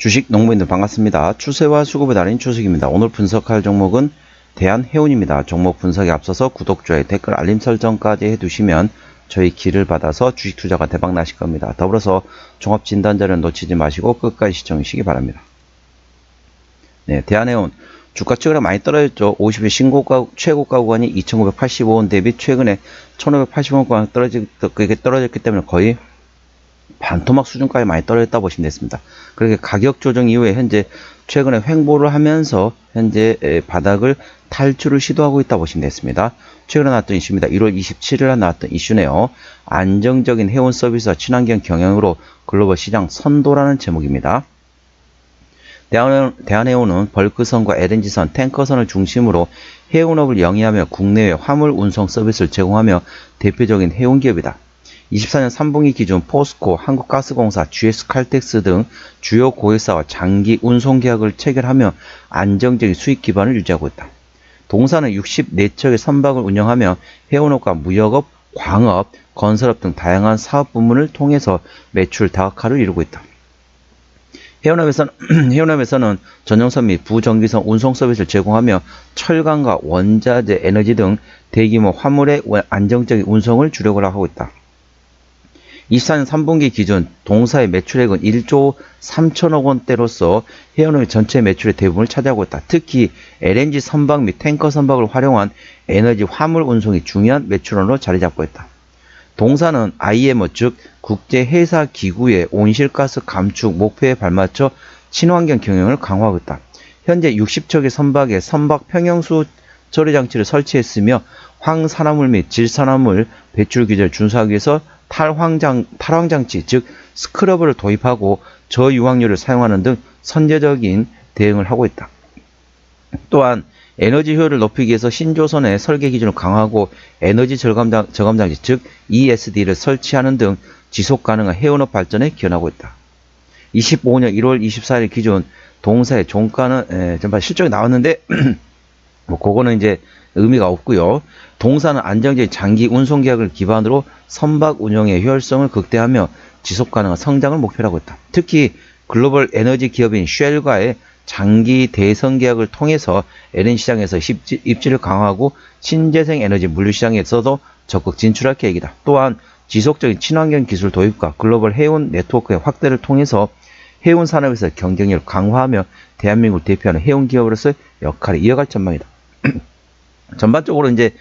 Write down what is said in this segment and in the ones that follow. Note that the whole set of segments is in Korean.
주식 농부인들 반갑습니다. 추세와 수급의 달인 추석입니다. 오늘 분석할 종목은 대한해운입니다. 종목 분석에 앞서서 구독, 좋아요, 댓글, 알림 설정까지 해두시면 저희 길을 받아서 주식 투자가 대박 나실 겁니다. 더불어서 종합 진단 자료 놓치지 마시고 끝까지 시청하시기 바랍니다. 네, 대한해운 주가 최근에 많이 떨어졌죠. 50일 신고가 최고가 구간이 2,985원 대비 최근에 1,580원 구간 떨어지 떨어졌기 때문에 거의 반토막 수준까지 많이 떨어졌다 보시면 됐습니다. 그렇게 가격 조정 이후에 현재 최근에 횡보를 하면서 현재 에, 바닥을 탈출을 시도하고 있다 보시면 됐습니다. 최근에 나왔던 이슈입니다. 1월 27일 나왔던 이슈네요. 안정적인 해운 서비스와 친환경 경영으로 글로벌 시장 선도라는 제목입니다. 대한해운, 대한해운은 벌크선과 LNG선, 탱커선을 중심으로 해운업을 영위하며 국내외 화물 운송 서비스를 제공하며 대표적인 해운기업이다. 24년 3분기 기준 포스코, 한국가스공사, GS칼텍스 등 주요 고객사와 장기 운송 계약을 체결하며 안정적인 수익 기반을 유지하고 있다. 동사는 64척의 선박을 운영하며 해운업과 무역업, 광업, 건설업 등 다양한 사업 부문을 통해서 매출 다각화를 이루고 있다. 해운업에서는, 해운업에서는 전용선 및 부정기선 운송 서비스를 제공하며 철강과 원자재, 에너지 등 대규모 화물의 안정적인 운송을 주력으로 하고 있다. 24년 3분기 기준 동사의 매출액은 1조 3천억 원대로서 해운업의 전체 매출의 대부분을 차지하고 있다. 특히 LNG 선박 및 탱커 선박을 활용한 에너지 화물 운송이 중요한 매출원으로 자리 잡고 있다. 동사는 IMO 즉 국제회사 기구의 온실가스 감축 목표에 발맞춰 친환경 경영을 강화하고 있다. 현재 60척의 선박에 선박 평형수 처리 장치를 설치했으며 황산화물 및 질산화물 배출 규제를 준수하기 위해서 탈황장, 탈황장치, 즉 스크러브를 도입하고 저유황료를 사용하는 등 선제적인 대응을 하고 있다. 또한 에너지 효율을 높이기 위해서 신조선의 설계 기준을 강화하고 에너지 절감장, 저감장치, 즉 ESD를 설치하는 등 지속 가능한 해운업 발전에 기여하고 있다. 25년 1월 24일 기준 동사의 종가는 에, 전반 실적이 나왔는데 뭐 그거는 이제 의미가 없고요. 동사는 안정적인 장기 운송 계약을 기반으로 선박 운영의 효율성을 극대화하며 지속 가능한 성장을 목표로 하고 있다. 특히 글로벌 에너지 기업인 쉘과의 장기 대선 계약을 통해서 LN 시장에서 입지를 강화하고 신재생 에너지 물류 시장에서도 적극 진출할 계획이다. 또한 지속적인 친환경 기술 도입과 글로벌 해운 네트워크의 확대를 통해서 해운 산업에서 경쟁력을 강화하며 대한민국을 대표하는 해운 기업으로서 역할을 이어갈 전망이다. 전반적으로 이제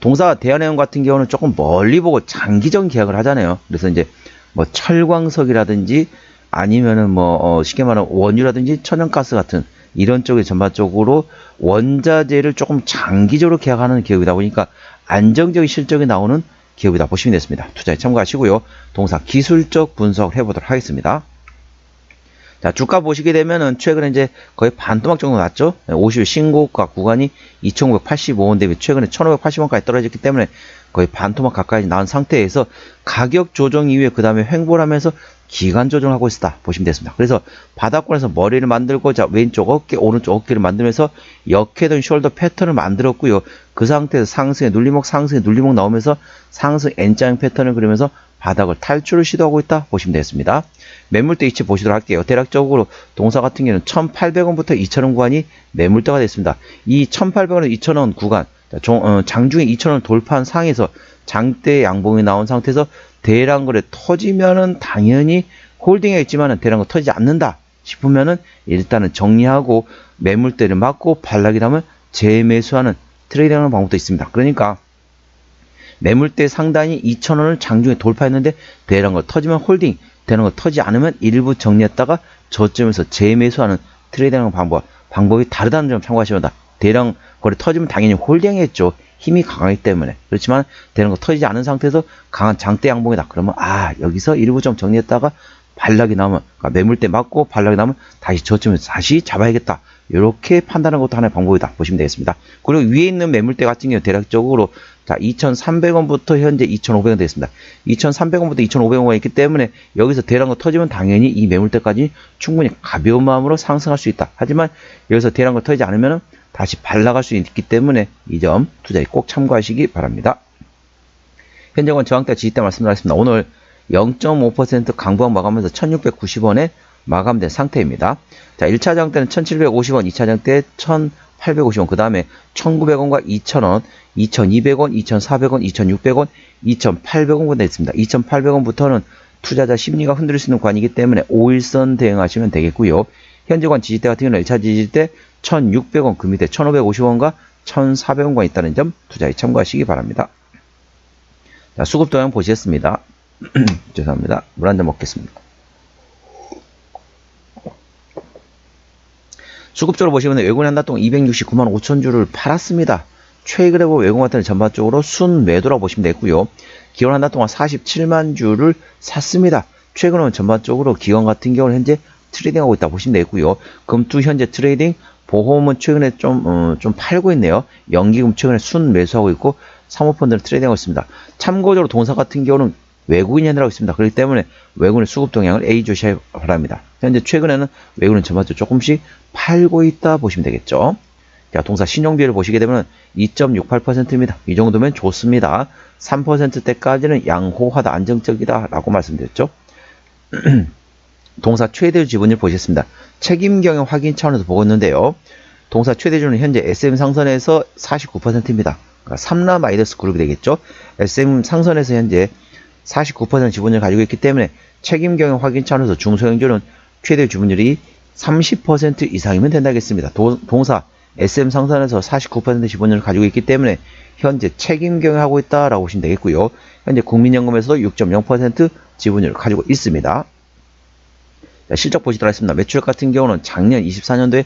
동사 대한해운 같은 경우는 조금 멀리 보고 장기적 계약을 하잖아요. 그래서 이제 뭐 철광석이라든지 아니면은 뭐 어 쉽게 말하면 원유라든지 천연가스 같은 이런 쪽에 전반적으로 원자재를 조금 장기적으로 계약하는 기업이다 보니까 안정적인 실적이 나오는 기업이다 보시면 됐습니다. 투자에 참고하시고요. 동사 기술적 분석 해보도록 하겠습니다. 자, 주가 보시게 되면은 최근에 이제 거의 반토막 정도 났죠? 50일 신고가 구간이 2,585원 대비 최근에 1,580원까지 떨어졌기 때문에 거의 반토막 가까이 나온 상태에서 가격 조정 이후에 그 다음에 횡보를 하면서 기간 조정을 하고 있다 보시면 됐습니다. 그래서 바닥권에서 머리를 만들고 자 왼쪽 어깨, 오른쪽 어깨를 만들면서 역회전 숄더 패턴을 만들었고요. 그 상태에서 상승의 눌림목, 상승의 눌림목 나오면서 상승 N자형 패턴을 그리면서 바닥을 탈출을 시도하고 있다 보시면 되겠습니다. 매물대 위치 보시도록 할게요. 대략적으로 동사 같은 경우는 1,800원부터 2,000원 구간이 매물대가 됐습니다. 이 1,800원에서 2,000원 구간 어, 장중에 2,000원 돌파한 상에서 장대 양봉이 나온 상태에서 대량 거래 터지면은 당연히 홀딩에 있지만은 대량거 터지지 않는다 싶으면은 일단은 정리하고 매물대를 맞고 반락이 나면 재매수하는 트레이딩하는 방법도 있습니다. 그러니까 매물대 상단이 2,000원을 장중에 돌파했는데 대량거 터지면 홀딩, 되는 거 터지 않으면 일부 정리했다가 저점에서 재매수하는 트레이딩하는 방법, 방법이 다르다는 점 참고하시면 다 대량 거래 터지면 당연히 홀딩했죠. 힘이 강하기 때문에. 그렇지만 되는 거 터지지 않은 상태에서 강한 장대 양봉이다. 그러면 아 여기서 일부 좀 정리했다가 반락이 나오면 그러니까 매물대 맞고 반락이 나오면 다시 저점에서 다시 잡아야겠다. 이렇게 판단하는 것도 하나의 방법이다 보시면 되겠습니다. 그리고 위에 있는 매물대 같은 경우 대략적으로 자 2,300원부터 현재 2,500원 되겠습니다. 2,300원부터 2,500원가 있기 때문에 여기서 대량 거 터지면 당연히 이 매물대까지 충분히 가벼운 마음으로 상승할 수 있다. 하지만 여기서 대량 거 터지지 않으면 다시 발라갈 수 있기 때문에 이 점 투자에 꼭 참고하시기 바랍니다. 현재권 저항대 지지대 말씀드리겠습니다. 오늘 0.5% 강보항 마감해서 1690원에 마감된 상태입니다. 자, 1차장 때는 1750원, 2차장 때 1850원, 그 다음에 1900원과 2000원, 2200원, 2400원, 2600원, 2800원까지 있습니다. 2800원부터는 투자자 심리가 흔들릴 수 있는 관이기 때문에 5일선 대응하시면 되겠고요. 현재관 지지대 같은 경우는 1차 지지대 1600원, 그 밑에 1550원과 1400원과 있다는 점 투자에 참고하시기 바랍니다. 자, 수급 동향 보시겠습니다. 죄송합니다. 물 한 잔 먹겠습니다. 수급적으로 보시면 외국인 한 달 동안 269만 5천 주를 팔았습니다. 최근에 보 외국 같은 전반적으로 순 매도라고 보시면 되고요. 기원 한달 동안 47만 주를 샀습니다. 최근은 전반적으로 기원 같은 경우는 현재 트레이딩하고 있다 보시면 되고요. 금투 현재 트레이딩, 보험은 최근에 좀, 어, 좀 팔고 있네요. 연기금 최근에 순 매수하고 있고, 사모펀드를 트레이딩하고 있습니다. 참고적으로 동사 같은 경우는 외국인이 해당하고 있습니다. 그렇기 때문에 외국인의 수급 동향을 A 조시하기 바랍니다. 현재 최근에는 외국인은 전반적으로 조금씩 팔고 있다 보시면 되겠죠. 자, 동사 신용비율을 보시게 되면 2.68%입니다. 이 정도면 좋습니다. 3%대까지는 양호하다, 안정적이다 라고 말씀드렸죠. 동사 최대 지분율 보시겠습니다. 책임 경영 확인 차원에서 보고 있는데요. 동사 최대 지분은 현재 SM 상선에서 49%입니다. 그러니까 3라 마이더스 그룹이 되겠죠. SM 상선에서 현재 49% 지분을 가지고 있기 때문에 책임 경영 확인 차원에서 중소형주는 최대 지분율이 30% 이상이면 된다겠습니다. 도, 동사 SM 상선에서 49% 지분율을 가지고 있기 때문에 현재 책임 경영하고 있다라고 보시면 되겠고요. 현재 국민연금에서도 6.0% 지분율을 가지고 있습니다. 자, 실적 보시도록 하겠습니다. 매출 같은 경우는 작년 24년도에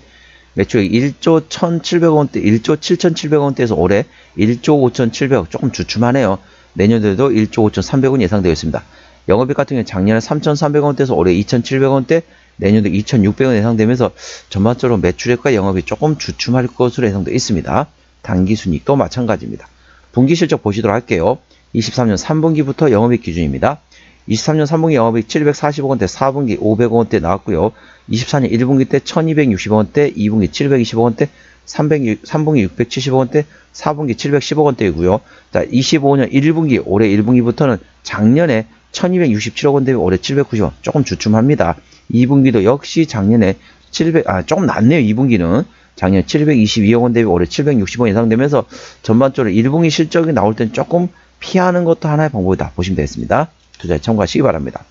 매출이 1조 1,700원대, 1조 7,700원대에서 올해 1조 5,700원 조금 주춤하네요. 내년도에도 1조 5,300원 예상되어 있습니다. 영업이익 같은 경우는 작년에 3,300원대에서 올해 2,700원대, 내년도 2,600원 예상되면서 전반적으로 매출액과 영업이 조금 주춤할 것으로 예상되어 있습니다. 단기순이익도 마찬가지입니다. 분기 실적 보시도록 할게요. 23년 3분기부터 영업이익 기준입니다. 23년 3분기 영업이익 740억원대, 4분기 500억원대 나왔고요. 24년 1분기 때 1260억원대, 2분기 720억원대, 300, 3분기 670억원대, 4분기 710억원대이고요. 자, 25년 1분기, 올해 1분기부터는 작년에 1267억원대, 올해 790원. 조금 주춤합니다. 2분기도 역시 작년에 700, 아, 조금 낮네요. 2분기는. 작년 722억 원 대비 올해 760원 예상되면서 전반적으로 1분기 실적이 나올 땐 조금 피하는 것도 하나의 방법이다 보시면 되겠습니다. 투자에 참고하시기 바랍니다.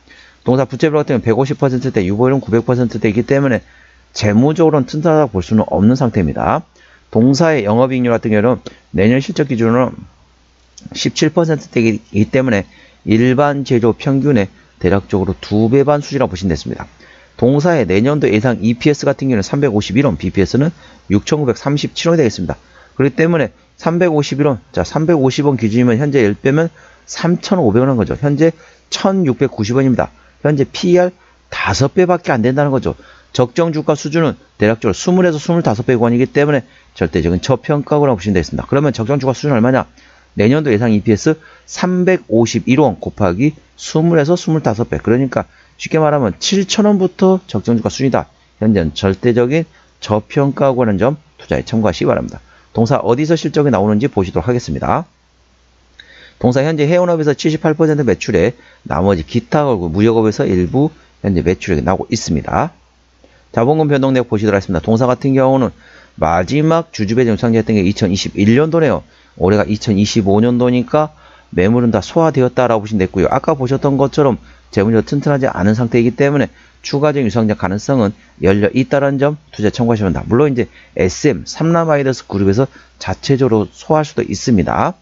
동사 부채비율 같은 경우는 150%대, 유보율은 900%대이기 때문에 재무적으로는 튼튼하다고 볼 수는 없는 상태입니다. 동사의 영업이익률 같은 경우는 내년 실적 기준으로 17%대이기 때문에 일반 제조 평균의 대략적으로 두 배 반 수준이라고 보시면 됐습니다. 동사의 내년도 예상 EPS 같은 경우는 351원, BPS는 6,937원이 되겠습니다. 그렇기 때문에 351원, 자 350원 기준이면 현재 10배면 3,500원 한 거죠. 현재 1,690원입니다. 현재 PER 5배밖에 안 된다는 거죠. 적정 주가 수준은 대략적으로 20에서 25배권이기 때문에 절대적인 저평가고라고 보시면 되겠습니다. 그러면 적정 주가 수준은 얼마냐? 내년도 예상 EPS 351원 곱하기 20에서 25배. 그러니까 쉽게 말하면 7,000원부터 적정 주가 수준이다. 현재는 절대적인 저평가고라는 점 투자에 참고하시기 바랍니다. 동사 어디서 실적이 나오는지 보시도록 하겠습니다. 동사 현재 해운업에서 78% 매출에 나머지 기타 걸고 무역업에서 일부 현재 매출액이 나오고 있습니다. 자본금 변동 내역 보시도록 하겠습니다. 동사 같은 경우는 마지막 주주배 정상제했던 게 2021년도네요. 올해가 2025년도니까 매물은 다 소화되었다라고 보시면 됐고요. 아까 보셨던 것처럼 재무제가 튼튼하지 않은 상태이기 때문에 추가적인 유상자 가능성은 열려 있다는 점 투자 참고하시면 됩니다. 물론 이제 SM, 삼라마이더스 그룹에서 자체적으로 소화할 수도 있습니다.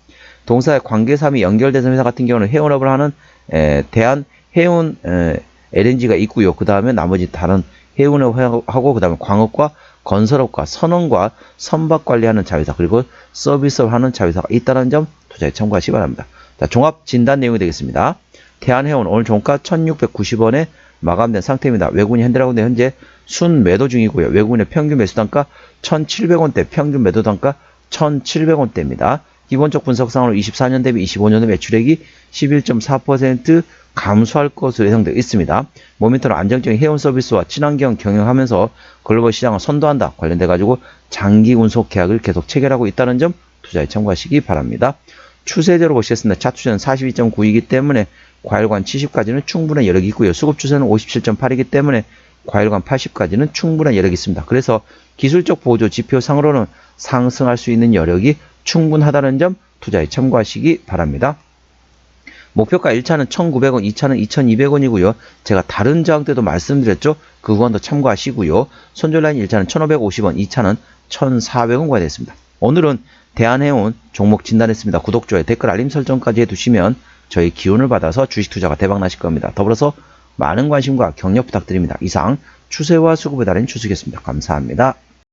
동사의 관계사이 연결된 회사 같은 경우는 해운업을 하는 에, 대한 해운 에, LNG가 있고요. 그 다음에 나머지 다른 해운업 하고 그 다음에 광업과 건설업과 선원과 선박 관리하는 자회사 그리고 서비스업 하는 자회사가 있다는 점 투자에 참고하시기 바랍니다. 자, 종합 진단 내용이 되겠습니다. 대한해운 오늘 종가 1690원에 마감된 상태입니다. 외국인 현대라고 현재 순 매도 중이고요. 외국인의 평균 매수 단가 1700원대, 평균 매도 단가 1700원대입니다. 기본적 분석상으로 24년 대비 25년 의 매출액이 11.4% 감소할 것으로 예상되어 있습니다. 모멘터는 안정적인 해운 서비스와 친환경 경영하면서 글로벌 시장을 선도한다 관련돼 가지고 장기 운송 계약을 계속 체결하고 있다는 점 투자에 참고하시기 바랍니다. 추세대로 보시겠습니다. 차추세는 42.9이기 때문에 과열관 70까지는 충분한 여력이 있고요. 수급 추세는 57.8이기 때문에 과일관 80까지는 충분한 여력이 있습니다. 그래서 기술적 보조 지표상으로는 상승할 수 있는 여력이 충분하다는 점 투자에 참고하시기 바랍니다. 목표가 1차는 1,900원, 2차는 2,200원이고요. 제가 다른 저항 때도 말씀드렸죠. 그 구간도 참고하시고요. 손절 라인 1차는 1,550원, 2차는 1,400원과 됐습니다. 오늘은 대한해운 종목 진단했습니다. 구독, 좋아요, 댓글, 알림 설정까지 해두시면 저희 기운을 받아서 주식 투자가 대박 나실 겁니다. 더불어서 많은 관심과 격려 부탁드립니다. 이상 추세와 수급에 달인 추석이었습니다. 감사합니다.